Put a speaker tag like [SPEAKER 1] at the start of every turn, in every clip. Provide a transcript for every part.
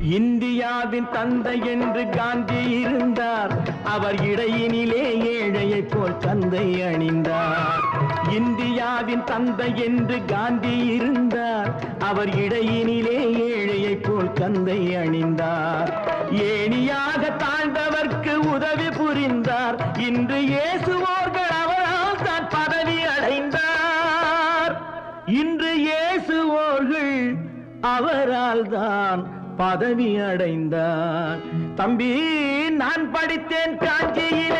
[SPEAKER 1] இந்தியாவின் தந்தை என்று காந்தி இருந்தார். அவர் இடையினிலே ஏழையை போல் தந்தை அணிந்தார். இந்தியாவின் தந்தை என்று காந்தி இருந்தார். அவர் இடையினிலே ஏழையை போல் தந்தை அணிந்தார். ஏணியாக தாழ்ந்தவர்க்கு உதவி புரிந்தார். இன்று இயேசுவோர்கள் அவரால் தான் பதவி அடைந்தார். இன்று இயேசுவோர்கள் அவரால் தான் பதவி அடைந்தார். தம்பி நான் படித்தேன் காஞ்சியிலே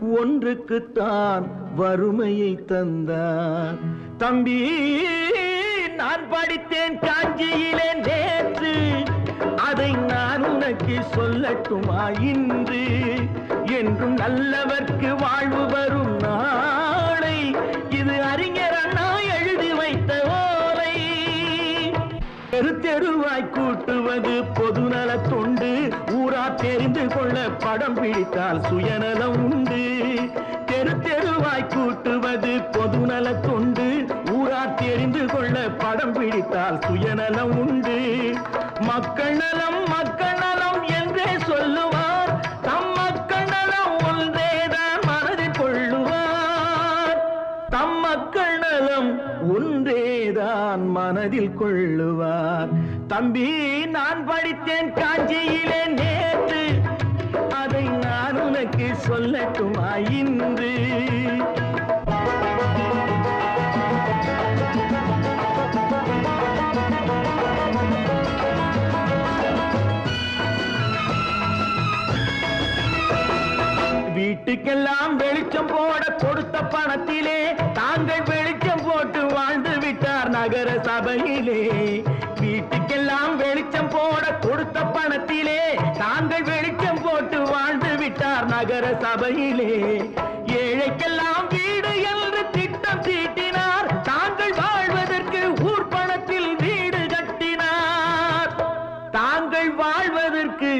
[SPEAKER 1] ஒன்றுக்குத்தான் வறுமையை தந்தார் தம்பி நான் படித்தேன் காஞ்சியிலே நேற்று. அதை நான் உனக்கு சொல்லட்டுமா இன்று? என்றும் நல்லவர்க்கு வாழ்வு வரும் நாளை. இது தெரு தெருவாய் கூட்டுவது பொதுநல தொண்டு. ஊரா தெரிந்து கொள்ள படம் பிடித்தால் சுயநலம் உண்டு. தெரு தெருவாய் கூட்டுவது பொதுநல தொண்டு. ஊரா தெரிந்து கொள்ள படம் பிடித்தால் சுயநலம் உண்டு. மக்கள் நலம் தான் மனதில் கொள்ளுவார். தம்பி நான் படித்தேன் காஞ்சியிலே நேற்று. அதை நான் உனக்கு சொல்லட்டுமா இன்று? வீட்டுக்கெல்லாம் வெளிச்சம் போட கொடுத்த பணத்திலே நாங்கள் வெளிச்சம் போட்டு வாழ்ந்து விட்டார் நகர சபையிலே. ஏழைக்கெல்லாம் வீடு என்று திட்டம் தீட்டினார். தாங்கள் வாழ்வதற்கு ஊர் பணத்தில் வீடு கட்டினார். தாங்கள் வாழ்வதற்கு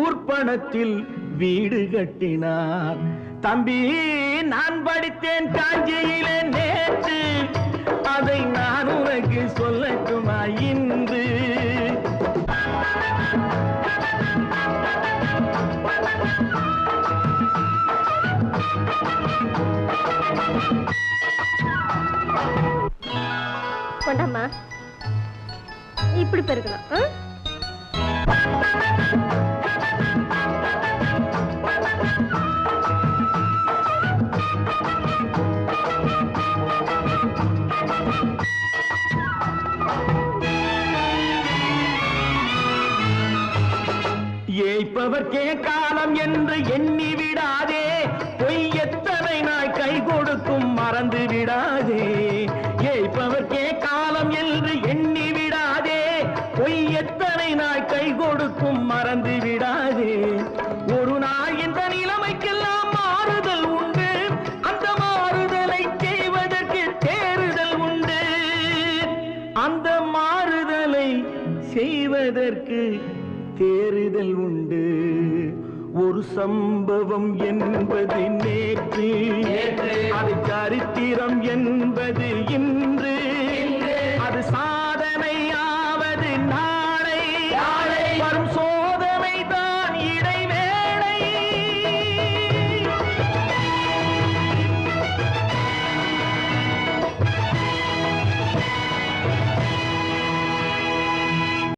[SPEAKER 1] ஊர் பணத்தில் வீடு கட்டினார். தம்பி நான் படித்தேன் காஞ்சியிலே நேற்று. அதை நான் உனக்கு சொல்லட்டுமா?
[SPEAKER 2] கொண்டாம்மா இப்படி பெருக்கணும்
[SPEAKER 1] ஏய்ப்பவர்க்கே காலம் என்று எண்ணி விடாதே பொய் எத்தனை நாய் கை கொடுக்கும் மறந்து விடாதே. ஏய்ப்பவர்க்கே காலம் என்று எண்ணி விடாதே. பொய் எத்தனை நாய் கை கொடுக்கும் மறந்து விடாதே. ஒரு நாள் இந்த நிலைமைக்கெல்லாம் மாறுதல் உண்டு. அந்த மாறுதலை செய்வதற்கு தேறுதல் உண்டு. அந்த மாறுதலை செய்வதற்கு தேறுதல் உண்டு. ஒரு சம்பவம் என்பது நேற்று. அது சரித்திரம் என்பது இன்று.